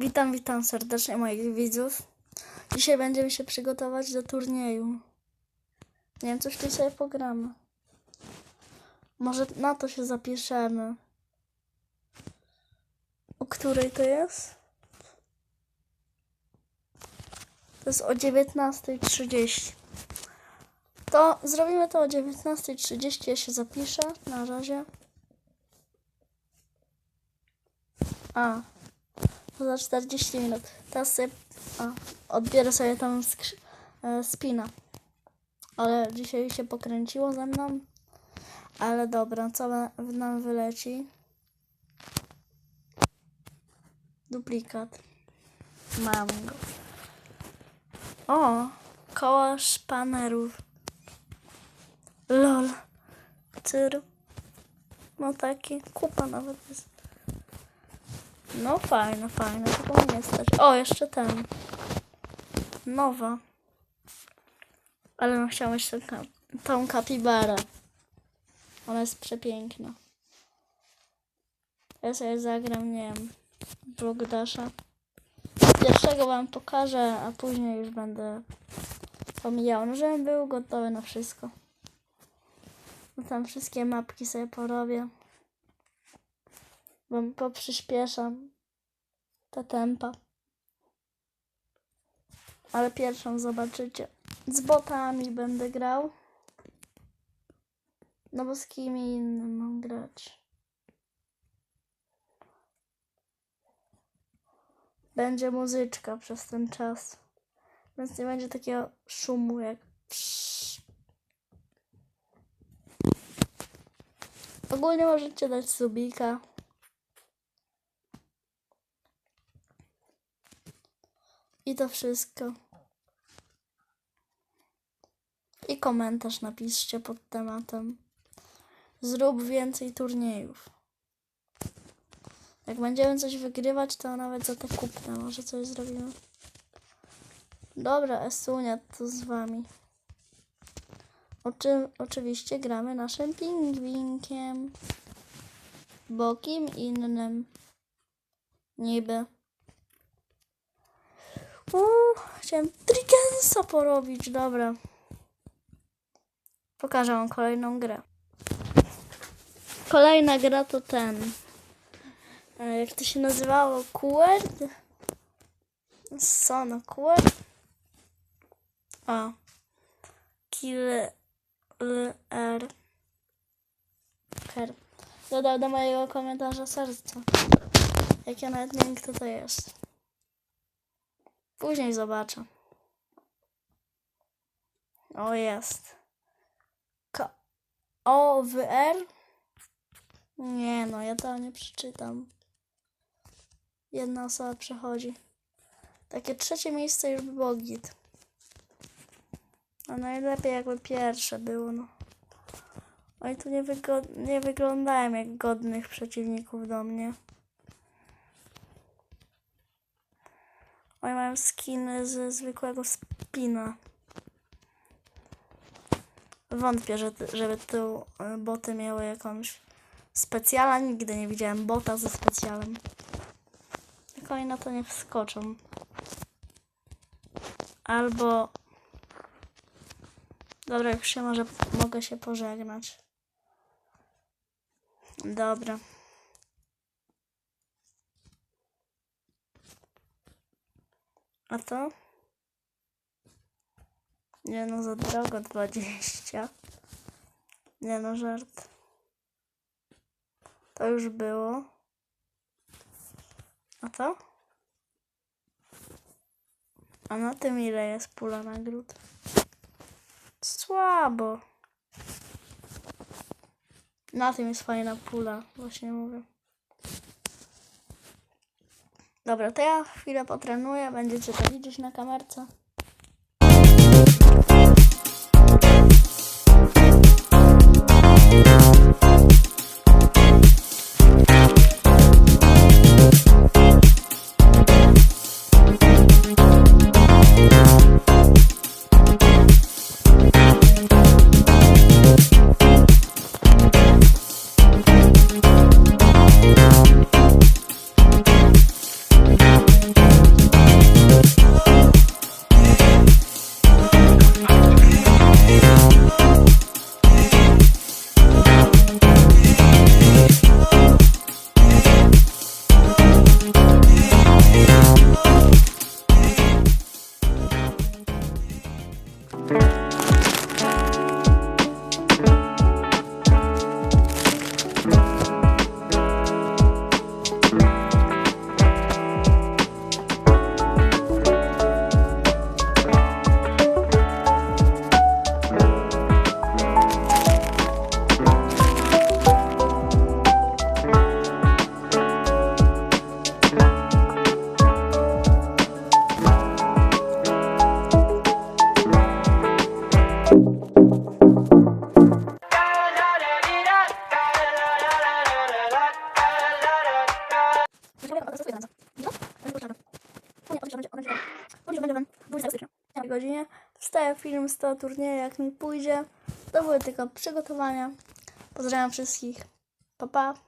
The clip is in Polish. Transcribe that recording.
Witam, witam serdecznie moich widzów. Dzisiaj będziemy się przygotować do turnieju. Nie wiem, coś sobie pogramy. Może na to się zapiszemy. O której to jest? To jest o 19.30. To zrobimy to o 19.30. Ja się zapiszę na razie. A, za 40 minut. Teraz sobie a, sobie tam e, spina. Ale dzisiaj się pokręciło ze mną. Ale dobra, co nam wyleci? Duplikat. Mam go. O, koła szpanerów. Lol. Cyr. No taki, kupa nawet jest. No fajne, fajne, tylko nie stać. O, jeszcze ten. Nowa. Ale no chciałam jeszcze ka- tą kapibarę. Ona jest przepiękna. Ja sobie zagram, nie wiem, Blockdasha. Pierwszego wam pokażę, a później już będę pomijał, no żebym był gotowy na wszystko. No tam wszystkie mapki sobie porobię. Bo poprzyspieszam te tempa. Ale pierwszą zobaczycie. Z botami będę grał. No bo z kim innym mam grać. Będzie muzyczka przez ten czas. Więc nie będzie takiego szumu jak. Ogólnie możecie dać subika. To wszystko. I komentarz napiszcie pod tematem. Zrób więcej turniejów. Jak będziemy coś wygrywać, to nawet za te kupne może coś zrobimy. Dobra, Esunia, to z wami. Oczy, oczywiście gramy naszym pingwinkiem. Bo kim innym? Niby. Uuu, chciałem Trickensa porobić, dobra. Pokażę wam kolejną grę. Kolejna gra to ten. e, Jak to się nazywało? Quert? Sono Quert? A. Killer. Ker. Dodał do mojego komentarza serce. Jak ja nawet nie wiem, kto to jest. Później zobaczę. O, jest. K o, w R? Nie no, ja to nie przeczytam. Jedna osoba przechodzi. Takie trzecie miejsce już by było git. A najlepiej jakby pierwsze było, no. Oni tu nie, nie wyglądają jak godnych przeciwników do mnie. Oni mają skiny ze zwykłego spina. Wątpię, że, żeby tu y, boty miały jakąś specjala. Nigdy nie widziałem bota ze specjalem. Tylko oni na to nie wskoczą. Albo... Dobra, już się może mogę się pożegnać. Dobra. A to? Nie no, za drogo 20. Nie no, żart. To już było. A to? A na tym ile jest pula nagród? Słabo. Na tym jest fajna pula, właśnie mówię. Dobra, to ja chwilę potrenuję, będziecie to widzieć na kamerce. Godzinie. Wstaję film z tego turnieju, jak mi pójdzie. To były tylko przygotowania. Pozdrawiam wszystkich. Pa, pa.